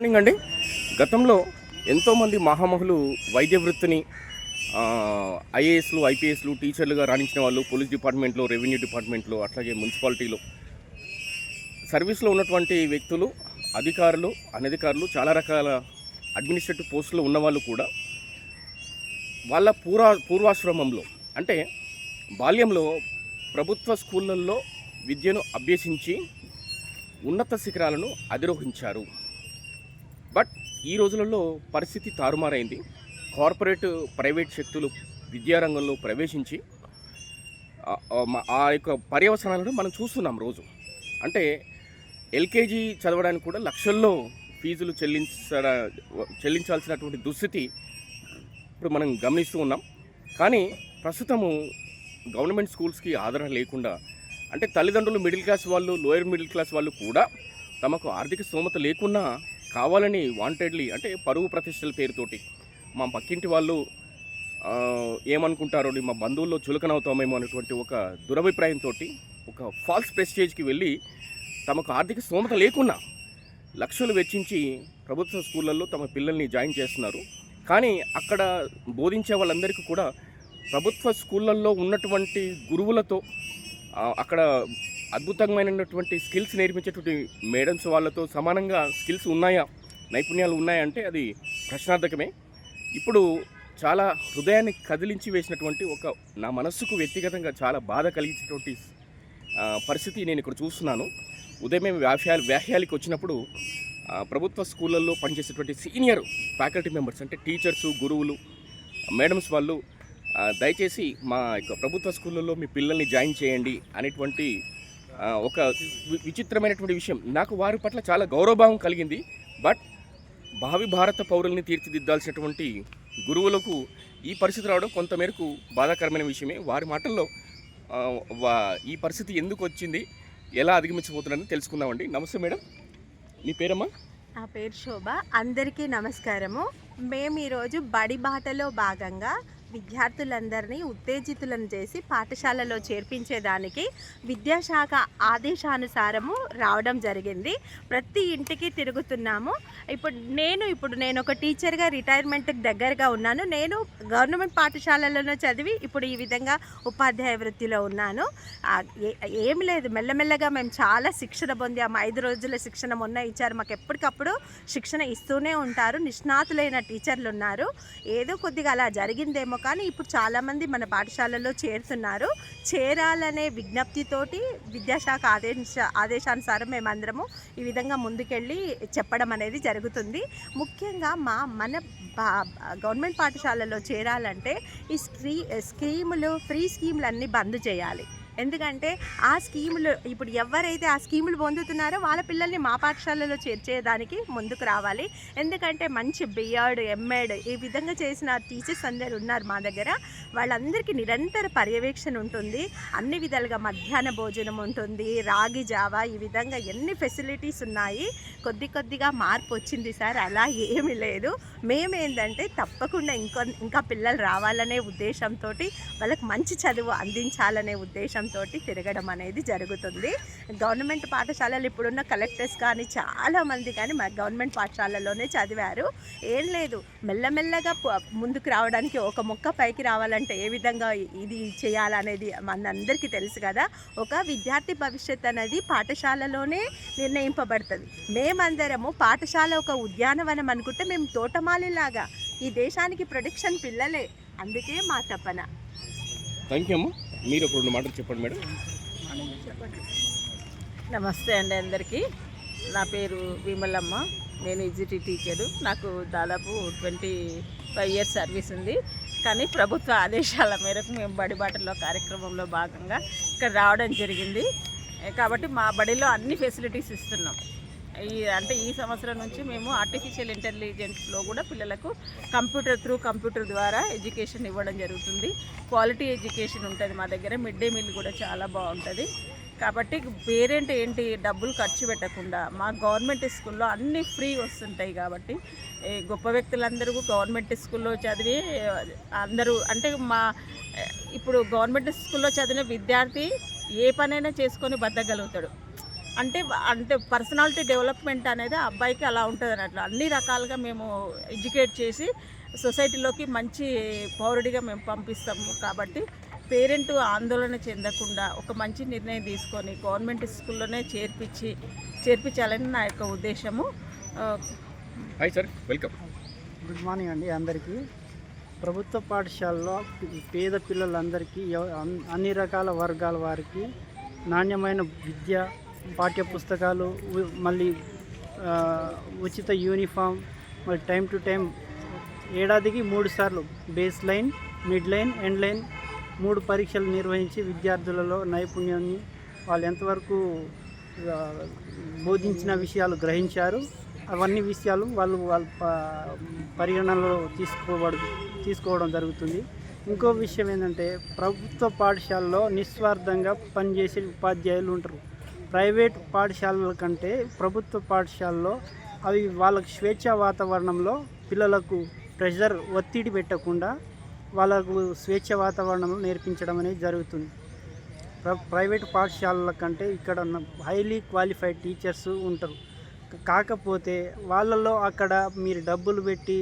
Morning అండి. గతంలో ఎంతోమంది మహామహులు వైద్య వృత్తిని ఐఏఎస్లు ఐపీఎస్లు టీచర్లుగా రాణించిన వాళ్ళు పోలీస్ డిపార్ట్మెంట్లో రెవెన్యూ డిపార్ట్మెంట్లో అట్లాగే మున్సిపాలిటీలో సర్వీస్లో ఉన్నటువంటి వ్యక్తులు అధికారులు అనధికారులు చాలా రకాల అడ్మినిస్ట్రేటివ్ పోస్టులో ఉన్నవాళ్ళు కూడా వాళ్ళ పూర్వ పూర్వాశ్రమంలో అంటే బాల్యంలో ప్రభుత్వ స్కూళ్ళల్లో విద్యను అభ్యసించి ఉన్నత శిఖరాలను అధిరోహించారు. బట్ ఈ రోజులలో పరిస్థితి తారుమారైంది. కార్పొరేట్ ప్రైవేట్ శక్తులు విద్యారంగంలో ప్రవేశించి ఆ- యొక్క పర్యవసనాలను మనం చూస్తున్నాం రోజు. అంటే ఎల్కేజీ చదవడానికి కూడా లక్షల్లో ఫీజులు చెల్లించ చెల్లించాల్సినటువంటి దుస్థితి ఇప్పుడు మనం గమనిస్తూ ఉన్నాం. కానీ ప్రస్తుతము గవర్నమెంట్ స్కూల్స్కి ఆదరణ లేకుండా అంటే తల్లిదండ్రులు మిడిల్ క్లాస్ వాళ్ళు లోయర్ మిడిల్ క్లాస్ వాళ్ళు కూడా తమకు ఆర్థిక స్తోమత లేకున్నా కావాలని వాంటెడ్లీ అంటే పరువు ప్రతిష్టల పేరుతోటి మా పక్కింటి వాళ్ళు ఏమనుకుంటారో మా బంధువుల్లో చులకనవుతామేమో అనేటువంటి ఒక దురభిప్రాయంతో ఒక ఫాల్స్ ప్రెస్టేజ్కి వెళ్ళి తమకు ఆర్థిక స్తోమత లేకున్నా లక్షలు వెచ్చించి ప్రభుత్వ స్కూళ్ళల్లో తమ పిల్లల్ని జాయిన్ చేస్తున్నారు. కానీ అక్కడ బోధించే వాళ్ళందరికీ కూడా ప్రభుత్వ స్కూళ్ళల్లో ఉన్నటువంటి గురువులతో అక్కడ అద్భుతమైనటువంటి స్కిల్స్ నేర్పించేటువంటి మేడమ్స్ వాళ్ళతో సమానంగా స్కిల్స్ ఉన్నాయా? నైపుణ్యాలు ఉన్నాయా అంటే అది ప్రశ్నార్థకమే. ఇప్పుడు చాలా హృదయాన్ని కదిలించి వేసినటువంటి ఒక నా మనస్సుకు వ్యక్తిగతంగా చాలా బాధ కలిగించేటువంటి పరిస్థితి నేను ఇక్కడ చూస్తున్నాను. ఉదయమే వ్యాఖ్యాలు వ్యాఖ్యాలకి వచ్చినప్పుడు ప్రభుత్వ స్కూళ్ళల్లో పనిచేసేటువంటి సీనియర్ ఫ్యాకల్టీ మెంబర్స్ అంటే టీచర్స్ గురువులు మేడమ్స్ వాళ్ళు దయచేసి మా యొక్క ప్రభుత్వ స్కూళ్ళల్లో మీ పిల్లల్ని జాయిన్ చేయండి అనేటువంటి ఒక వి- విచిత్రమైనటువంటి విషయం. నాకు వారి పట్ల చాలా గౌరవభావం కలిగింది. బట్ భావి భారత పౌరుల్ని తీర్చిదిద్దాల్సినటువంటి గురువులకు ఈ పరిస్థితి రావడం కొంతమేరకు బాధాకరమైన విషయమే. వారి మాటల్లో ఈ పరిస్థితి ఎందుకు వచ్చింది ఎలా అధిగమించబోతున్నారని తెలుసుకుందామండి. నమస్తే మేడం. నీ పేరమ్మా? నా పేరు శోభ. అందరికీ నమస్కారము. మేము ఈరోజు బడి బాటలో భాగంగా విద్యార్థులందరినీ ఉత్తేజితులను చేసి పాఠశాలలో చేర్పించేదానికి విద్యాశాఖ ఆదేశానుసారము రావడం జరిగింది. ప్రతి ఇంటికి తిరుగుతున్నాము. ఇప్పుడు నేను ఇప్పుడు నేను ఒక టీచర్గా రిటైర్మెంట్కి దగ్గరగా ఉన్నాను. నేను గవర్నమెంట్ పాఠశాలలోనే చదివి ఇప్పుడు ఈ విధంగా ఉపాధ్యాయ వృత్తిలో ఉన్నాను. ఏ- ఏం లేదు. మెల్లమెల్లగా మేము చాలా శిక్షణ పొందాము. ఐదు రోజుల శిక్షణ మొన్న ఇచ్చారు. మాకు ఎప్పటికప్పుడు శిక్షణ ఇస్తూనే ఉంటారు. నిష్ణాతులైన టీచర్లు ఉన్నారు. ఏదో కొద్దిగా అలా జరిగిందేమో కానీ ఇప్పుడు చాలామంది మన పాఠశాలలో చేరుతున్నారు. చేరాలనే విజ్ఞప్తితోటి విద్యాశాఖ ఆదేశ ఆదేశానుసారం మేమందరము ఈ విధంగా ముందుకెళ్ళి చెప్పడం అనేది జరుగుతుంది. ముఖ్యంగా మా మన బా- గవర్నమెంట్ పాఠశాలలో చేరాలంటే ఈ స్క్రీ స్కీములు ఫ్రీ స్కీములు అన్నీ బంద్ చేయాలి. ఎందుకంటే ఆ స్కీములు ఇప్పుడు ఎవరైతే ఆ స్కీములు పొందుతున్నారో వాళ్ళ పిల్లల్ని మా పాఠశాలలో చేర్చేదానికి ముందుకు రావాలి. ఎందుకంటే మంచి బిఎడ్ ఎంఎడ్ ఈ విధంగా చేసిన టీచర్స్ అందరు ఉన్నారు మా దగ్గర. వాళ్ళందరికీ నిరంతర పర్యవేక్షణ ఉంటుంది. అన్ని విధాలుగా మధ్యాహ్న భోజనం ఉంటుంది రాగి జావా ఈ విధంగా ఎన్ని ఫెసిలిటీస్ ఉన్నాయి. కొద్ది కొద్దిగా మార్పు వచ్చింది సార్ అలా ఏమీ లేదు. మేమేంటంటే తప్పకుండా ఇంకో ఇంకా పిల్లలు రావాలనే ఉద్దేశంతో వాళ్ళకి మంచి చదువు అందించాలనే ఉద్దేశం ఉద్దేశంతో తిరగడం అనేది జరుగుతుంది. గవర్నమెంట్ పాఠశాలలు ఇప్పుడున్న కలెక్టర్స్ కానీ చాలామంది కానీ మా గవర్నమెంట్ పాఠశాలలోనే చదివారు. ఏం లేదు. మెల్లమెల్లగా ముందుకు రావడానికి ఒక మొక్క పైకి రావాలంటే ఏ విధంగా ఇది చేయాలనేది మనందరికీ తెలుసు కదా. ఒక విద్యార్థి భవిష్యత్ అనేది పాఠశాలలోనే నిర్ణయింపబడుతుంది. మేమందరము పాఠశాల ఒక ఉద్యానవనం అనుకుంటే మేము తోటమాలిలాగా ఈ దేశానికి ప్రొడిక్షన్ పిల్లలే. అందుకే మా తపన. థ్యాంక్ యూ అమ్మా. మీరు ఒక రెండు మాటలు చెప్పండి మేడం. నమస్తే అండి అందరికీ. నా పేరు విమలమ్మ. నేను ఈజీటీ టీచరు నాకు దాదాపు ట్వంటీ ఫైవ్ ఇయర్స్ సర్వీస్ ఉంది. కానీ ప్రభుత్వ ఆదేశాల మేరకు మేము బడి బాటలో కార్యక్రమంలో భాగంగా ఇక్కడ రావడం జరిగింది. కాబట్టి మా బడిలో అన్ని ఫెసిలిటీస్ ఇస్తున్నాం. ఈ అంటే ఈ సంవత్సరం నుంచి మేము ఆర్టిఫిషియల్ ఇంటెలిజెన్స్లో కూడా పిల్లలకు కంప్యూటర్ త్రూ కంప్యూటర్ ద్వారా ఎడ్యుకేషన్ ఇవ్వడం జరుగుతుంది. క్వాలిటీ ఎడ్యుకేషన్ ఉంటుంది మా దగ్గర. మిడ్ డే మీల్ కూడా చాలా బాగుంటుంది. కాబట్టి పేరెంట్ ఏంటి? డబ్బులు ఖర్చు పెట్టకుండా మా గవర్నమెంట్ స్కూల్లో అన్నీ ఫ్రీ వస్తుంటాయి కాబట్టి గొప్ప వ్యక్తులందరూ గవర్నమెంట్ స్కూల్లో చదివి అందరూ అంటే మా ఇప్పుడు గవర్నమెంట్ స్కూల్లో చదివిన విద్యార్థి ఏ పనైనా చేసుకొని బతకగలుగుతాడు. అంటే అంటే పర్సనాలిటీ డెవలప్మెంట్ అనేది ఆ అబ్బాయికి అలా ఉంటుంది అన్నట్లు అన్ని రకాలుగా మేము ఎడ్యుకేట్ చేసి సొసైటీలోకి మంచి పౌరుడిగా మేము పంపిస్తాము. కాబట్టి పేరెంట్ ఆందోళన చెందకుండా ఒక మంచి నిర్ణయం తీసుకొని గవర్నమెంట్ స్కూల్లోనే చేర్పించి చేర్పించాలని నా యొక్క ఉద్దేశము. Hi sir welcome good morning అండి అందరికీ. ప్రభుత్వ పాఠశాలలో పేద పిల్లలందరికీ అన్ని రకాల వర్గాల వారికి నాణ్యమైన విద్య పాఠ్య పుస్తకాలు మళ్ళీ ఉచిత యూనిఫామ్ మళ్ళీ టైం టు టైం ఏడాదికి మూడు సార్లు base line mid line end line మూడు పరీక్షలు నిర్వహించి విద్యార్థులలో నైపుణ్యాన్ని వాళ్ళు ఎంతవరకు బోధించిన విషయాలు గ్రహించారు అవన్నీ విషయాలు వాళ్ళు వాళ్ళ పరిగణనలో తీసుకోబడు తీసుకోవడం జరుగుతుంది. ఇంకో విషయం ఏంటంటే ప్రభుత్వ పాఠశాలలో నిస్వార్థంగా పనిచేసే ఉపాధ్యాయులు ఉంటారు. ప్రైవేట్ పాఠశాలల కంటే ప్రభుత్వ పాఠశాలలో అవి వాళ్ళకు స్వేచ్ఛ వాతావరణంలో పిల్లలకు ప్రెషర్ ఒత్తిడి పెట్టకుండా వాళ్ళకు స్వేచ్ఛ వాతావరణంలో నేర్పించడం అనేది జరుగుతుంది. ప్ర- ప్రైవేట్ పాఠశాలల కంటే ఇక్కడ హైలీ క్వాలిఫైడ్ టీచర్స్ ఉంటారు. కాకపోతే వాళ్ళలో అక్కడ మీరు డబ్బులు పెట్టి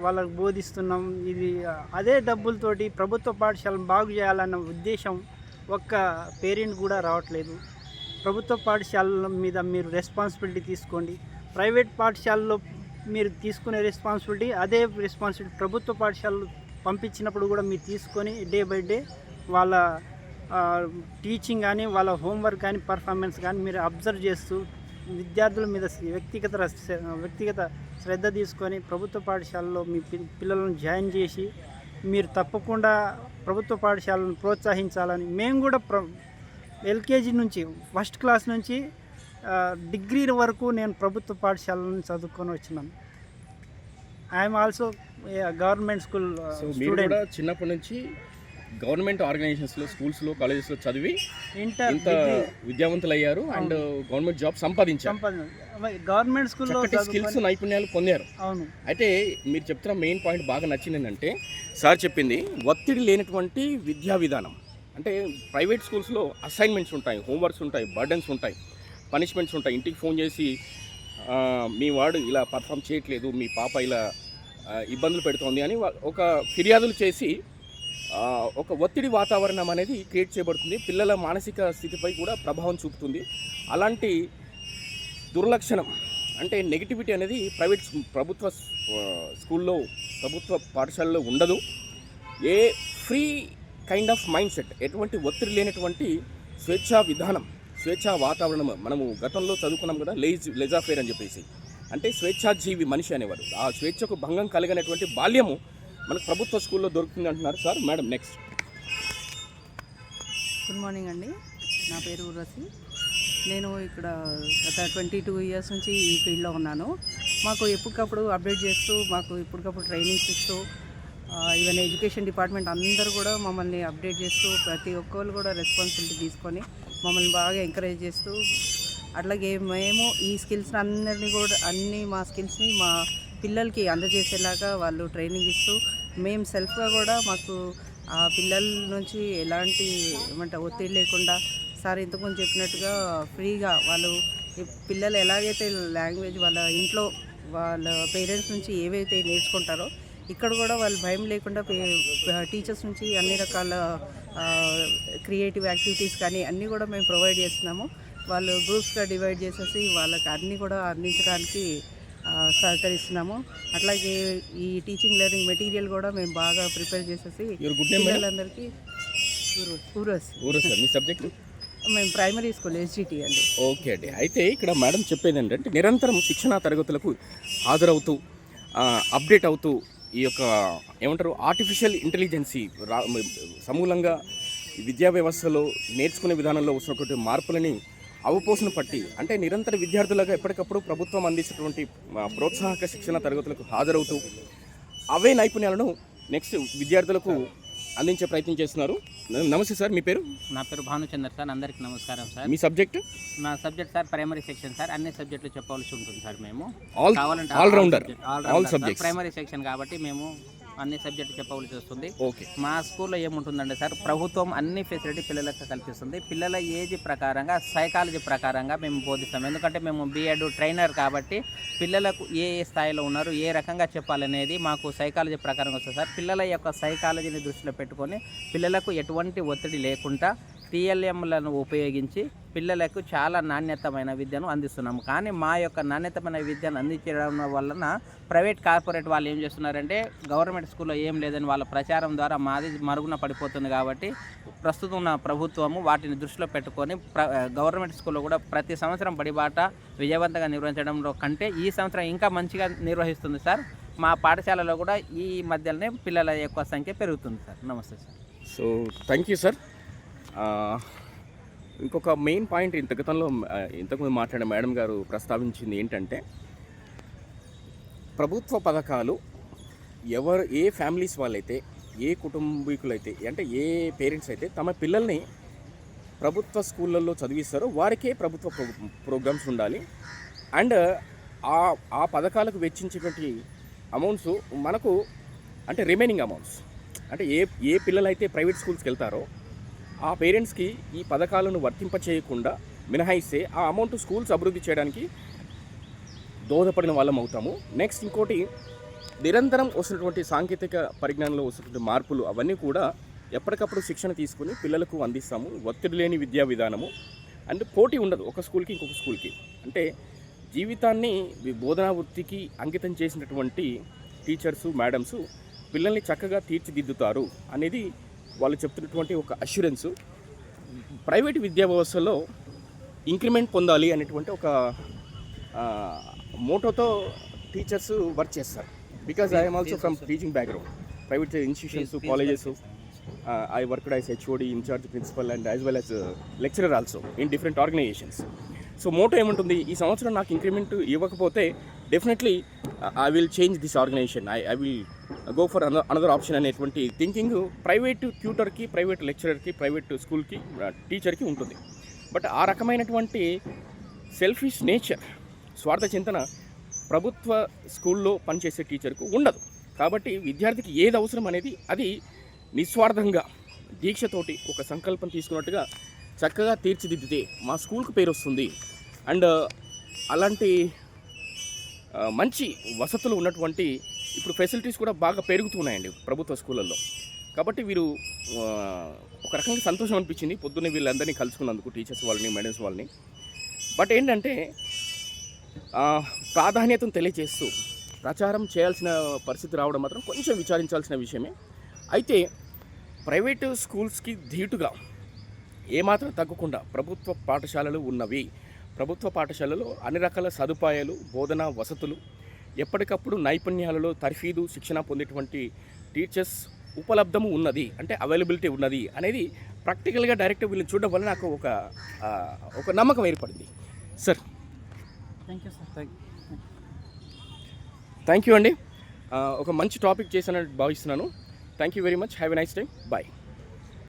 వాళ్ళకు బోధిస్తున్నాం ఇది అదే డబ్బులతోటి ప్రభుత్వ పాఠశాలను బాగు చేయాలన్న ఉద్దేశం ఒక్క పేరెంట్ కూడా రావట్లేదు. ప్రభుత్వ పాఠశాలల మీద మీరు రెస్పాన్సిబిలిటీ తీసుకోండి. ప్రైవేట్ పాఠశాలలో మీరు తీసుకునే రెస్పాన్సిబిలిటీ అదే రెస్పాన్సిబిలిటీ ప్రభుత్వ పాఠశాలలు పంపించినప్పుడు కూడా మీరు తీసుకొని డే బై డే వాళ్ళ టీచింగ్ కానీ వాళ్ళ హోంవర్క్ కానీ పర్ఫార్మెన్స్ కానీ మీరు అబ్జర్వ్ చేస్తూ విద్యార్థుల మీద వ్యక్తిగత వ్యక్తిగత శ్రద్ధ తీసుకొని ప్రభుత్వ పాఠశాలలో మీ పి- పిల్లలను జాయిన్ చేసి మీరు తప్పకుండా ప్రభుత్వ పాఠశాలను ప్రోత్సహించాలని మేము కూడా ప్ర ఎల్కేజీ నుంచి ఫస్ట్ క్లాస్ నుంచి డిగ్రీ వరకు నేను ప్రభుత్వ పాఠశాలను చదువుకొని వచ్చినాను. I'm also government school student కూడా చిన్నప్పటి నుంచి గవర్నమెంట్ ఆర్గనైజేషన్స్లో స్కూల్స్లో కాలేజెస్లో చదివి ఇంటర్ ఇంత విద్యావంతులు అయ్యారు అండ్ గవర్నమెంట్ జాబ్ సంపాదించారు. గవర్నమెంట్ స్కూల్లో స్కిల్స్ నైపుణ్యాలు పొందారు. అవును. అయితే మీరు చెప్తున్న మెయిన్ పాయింట్ బాగా నచ్చింది ఏంటంటే సార్ చెప్పింది ఒత్తిడి లేనటువంటి విద్యా విధానం. అంటే ప్రైవేట్ స్కూల్స్లో అసైన్మెంట్స్ ఉంటాయి హోంవర్క్స్ ఉంటాయి బర్డన్స్ ఉంటాయి పనిష్మెంట్స్ ఉంటాయి. ఇంటికి ఫోన్ చేసి మీ వాడు ఇలా పర్ఫామ్ చేయట్లేదు మీ పాప ఇలా ఇబ్బందులు పెడుతోంది అని ఒక ఫిర్యాదులు చేసి ఒక ఒత్తిడి వాతావరణం అనేది క్రియేట్ చేయబడుతుంది. పిల్లల మానసిక స్థితిపై కూడా ప్రభావం చూపుతుంది. అలాంటి దుర్లక్షణం అంటే నెగిటివిటీ అనేది ప్రైవేట్ ప్రభుత్వ స్కూల్లో ప్రభుత్వ పాఠశాలలో ఉండదు. A free kind of mind set ఎటువంటి ఒత్తిడి లేనటువంటి స్వేచ్ఛా విధానం స్వేచ్ఛా వాతావరణం మనము గతంలో చదువుకున్నాం కదా లేజ్ లెజాఫేర్ అని చెప్పేసి. అంటే స్వేచ్ఛాజీవి మనిషి అనేవారు ఆ స్వేచ్ఛకు భంగం కలిగినటువంటి బాల్యము మనకు ప్రభుత్వ స్కూల్లో దొరుకుతుంది అంటున్నారు. Sir madam next good morning అండి. నా పేరు ఉర్వశి నేను ఇక్కడ గత ట్వంటీ టూ ఇయర్స్ నుంచి ఈ ఫీల్డ్లో ఉన్నాను. మాకు ఎప్పటికప్పుడు అప్డేట్ చేస్తూ మాకు ఎప్పటికప్పుడు ట్రైనింగ్స్ ఇస్తూ ఈవెన్ ఎడ్యుకేషన్ డిపార్ట్మెంట్ అందరూ కూడా మమ్మల్ని అప్డేట్ చేస్తూ ప్రతి ఒక్కరు కూడా రెస్పాన్సిబిలిటీ తీసుకొని మమ్మల్ని బాగా ఎంకరేజ్ చేస్తూ అట్లాగే మేము ఈ స్కిల్స్ అందరినీ కూడా అన్ని మా స్కిల్స్ని మా పిల్లలకి అందజేసేలాగా వాళ్ళు ట్రైనింగ్ ఇస్తూ మేము సెల్ఫ్గా కూడా మాకు ఆ పిల్లల నుంచి ఎలాంటి ఏమంటే ఒత్తిడి లేకుండా సార్ ఇంతకుముందు చెప్పినట్టుగా ఫ్రీగా వాళ్ళు పిల్లలు ఎలాగైతే లాంగ్వేజ్ వాళ్ళ ఇంట్లో వాళ్ళ పేరెంట్స్ నుంచి ఏవైతే నేర్చుకుంటారో ఇక్కడ కూడా వాళ్ళు భయం లేకుండా టీచర్స్ నుంచి అన్ని రకాల క్రియేటివ్ యాక్టివిటీస్ కానీ అన్నీ కూడా మేము ప్రొవైడ్ చేస్తున్నాము. వాళ్ళు గ్రూప్స్గా డివైడ్ చేసేసి వాళ్ళకి అన్నీ కూడా అందించడానికి సహకరిస్తున్నాము. అట్లాగే ఈ టీచింగ్ లెర్నింగ్ మెటీరియల్ కూడా మేము బాగా ప్రిపేర్ చేసేసి పిల్లలందరికీ ఊరస్. మీ సబ్జెక్ట్ మేము ప్రైమరీ స్కూల్ ఎస్జిటి అండి. ఓకే అండి. అయితే ఇక్కడ మేడం చెప్పేది ఏంటంటే నిరంతరం శిక్షణా తరగతులకు హాజరవుతూ అప్డేట్ అవుతూ ఈ యొక్క ఏమంటారు ఆర్టిఫిషియల్ ఇంటెలిజెన్సీ రా సమూలంగా విద్యా వ్యవస్థలో నేర్చుకునే విధానంలో వస్తున్నటువంటి మార్పులని అవపోసన పట్టి అంటే నిరంతర విద్యార్థులుగా ఎప్పటికప్పుడు ప్రభుత్వం అందించినటువంటి ప్రోత్సాహక శిక్షణ తరగతులకు హాజరవుతూ అవే నైపుణ్యాలను నెక్స్ట్ విద్యార్థులకు అందించే ప్రయత్నం చేస్తున్నారు. నమస్తే సార్ మీ పేరు? నా పేరు భానుచందర్ సార్ అందరికి నమస్కారం సార్. మీ సబ్జెక్ట్? నా subject sir primary section sir. అన్ని సబ్జెక్టులు చెప్పవలసి ఉంటుంది సార్ మేము. All subjects. ప్రైమరీ సెక్షన్ కాబట్టి మేము అన్ని సబ్జెక్టు చెప్పవలసి వస్తుంది. ఓకే. మా స్కూల్లో ఏముంటుందంటే సార్ ప్రభుత్వం అన్ని ఫెసిలిటీ పిల్లలకు కల్పిస్తుంది. పిల్లల ఏజ్ ప్రకారంగా సైకాలజీ ప్రకారంగా మేము బోధిస్తాం. ఎందుకంటే మేము బీఎడ్ ట్రైనర్ కాబట్టి పిల్లలకు ఏ ఏ స్థాయిలో ఉన్నారు ఏ రకంగా చెప్పాలనేది మాకు సైకాలజీ ప్రకారం వస్తుంది సార్. పిల్లల యొక్క సైకాలజీని దృష్టిలో పెట్టుకొని పిల్లలకు ఎటువంటి ఒత్తిడి లేకుండా టీఎల్ఎంలను ఉపయోగించి పిల్లలకు చాలా నాణ్యతమైన విద్యను అందిస్తున్నాము. కానీ మా యొక్క నాణ్యతమైన విద్యను అందించడం వలన ప్రైవేట్ కార్పొరేట్ వాళ్ళు ఏం చేస్తున్నారంటే గవర్నమెంట్ స్కూల్లో ఏం లేదని వాళ్ళ ప్రచారం ద్వారా మాది మరుగున పడిపోతుంది కాబట్టి ప్రస్తుతం ఉన్న ప్రభుత్వము వాటిని దృష్టిలో పెట్టుకొని గవర్నమెంట్ స్కూల్లో కూడా ప్రతి సంవత్సరం బడిబాట విజయవంతంగా నిర్వహించడంలో కంటే ఈ సంవత్సరం ఇంకా మంచిగా నిర్వహిస్తుంది సార్. మా పాఠశాలలో కూడా ఈ మధ్యలోనే పిల్లల యొక్క సంఖ్య పెరుగుతుంది సార్. నమస్తే sir. So thank you sir. ఇంకొక మెయిన్ పాయింట్ ఇంత గతంలో ఇంతకుముందు మాట్లాడిన మేడం గారు ప్రస్తావించింది ఏంటంటే ప్రభుత్వ పథకాలు ఎవరు ఏ ఫ్యామిలీస్ వాళ్ళైతే ఏ కుటుంబీకులైతే అంటే ఏ పేరెంట్స్ అయితే తమ పిల్లల్ని ప్రభుత్వ స్కూళ్ళల్లో చదివిస్తారో వారికే ప్రభుత్వ ప్రోగ్రామ్స్ ఉండాలి. అండ్ ఆ ఆ పథకాలకు వెచ్చించేటువంటి అమౌంట్స్ మనకు అంటే రిమైనింగ్ అమౌంట్స్ అంటే ఏ ఏ పిల్లలైతే ప్రైవేట్ స్కూల్స్కి వెళ్తారో ఆ పేరెంట్స్కి ఈ పథకాలను వర్తింపచేయకుండా మినహాయిస్తే ఆ అమౌంట్ స్కూల్స్ అభివృద్ధి చేయడానికి దోహదపడిన వాళ్ళం అవుతాము. నెక్స్ట్ ఇంకోటి నిరంతరం వస్తున్నటువంటి సాంకేతిక పరిజ్ఞానంలో వస్తున్నటువంటి మార్పులు అవన్నీ కూడా ఎప్పటికప్పుడు శిక్షణ తీసుకుని పిల్లలకు అందిస్తాము. ఒత్తిడి లేని విద్యా విధానము. అండ్ పోటీ ఉండదు ఒక స్కూల్కి ఇంకొక స్కూల్కి. అంటే జీవితాన్ని బోధనా వృత్తికి అంకితం చేసినటువంటి టీచర్సు మేడమ్స్ పిల్లల్ని చక్కగా తీర్చిదిద్దుతారు అనేది వాళ్ళు చెప్తున్నటువంటి ఒక అష్యూరెన్సు ప్రైవేట్ విద్యా వ్యవస్థలో ఇంక్రిమెంట్ పొందాలి అనేటువంటి ఒక మోటోతో టీచర్స్ వర్క్ చేస్తారు. Because I'm also from teaching background private institutions colleges I worked as HOD incharge principal and as well as lecturer also in different organisations so motto ఏముంటుంది? ఈ సంవత్సరం నాకు ఇంక్రిమెంట్ ఇవ్వకపోతే definitely I will change this organisation I I will go for another option అనేటువంటి thinking private ట్యూటర్కి private లెక్చరర్కి private స్కూల్కి టీచర్కి ఉంటుంది. బట్ ఆ రకమైనటువంటి సెల్ఫిష్ నేచర్ స్వార్థ చింతన ప్రభుత్వ స్కూల్లో పనిచేసే టీచర్కు ఉండదు. కాబట్టి విద్యార్థికి ఏది అవసరం అనేది అది నిస్వార్థంగా దీక్షతోటి ఒక సంకల్పం తీసుకున్నట్టుగా చక్కగా తీర్చిదిద్దితే మా స్కూల్కి పేరు వస్తుంది. అండ్ అలాంటి మంచి వసతులు ఉన్నటువంటి ఇప్పుడు ఫెసిలిటీస్ కూడా బాగా పెరుగుతున్నాయండి ప్రభుత్వ స్కూళ్ళల్లో. కాబట్టి వీరు ఒక రకంగా సంతోషం అనిపించింది. పొద్దున్నే వీళ్ళందరినీ కలుసుకున్నందుకు టీచర్స్ వాళ్ళని మేడమ్స్ వాళ్ళని. బట్ ఏంటంటే ప్రాధాన్యతను తెలియజేస్తూ ప్రచారం చేయాల్సిన పరిస్థితి రావడం మాత్రం కొంచెం విచారించాల్సిన విషయమే. అయితే ప్రైవేటు స్కూల్స్కి ధీటుగా ఏమాత్రం తగ్గకుండా ప్రభుత్వ పాఠశాలలు ఉన్నవి. ప్రభుత్వ పాఠశాలలో అన్ని రకాల సదుపాయాలు బోధనా వసతులు ఎప్పటికప్పుడు నైపుణ్యాలలో తర్ఫీదు శిక్షణ పొందేటువంటి టీచర్స్ ఉపలబ్ధము ఉన్నది అంటే అవైలబిలిటీ ఉన్నది అనేది ప్రాక్టికల్గా డైరెక్ట్ వీళ్ళని చూడడం వల్ల నాకు ఒక ఒక నమ్మకం ఏర్పడింది. Sir. Thank you sir thank thank you అండి. ఒక మంచి టాపిక్ చేశానని భావిస్తున్నాను. Thank you very much have a nice time bye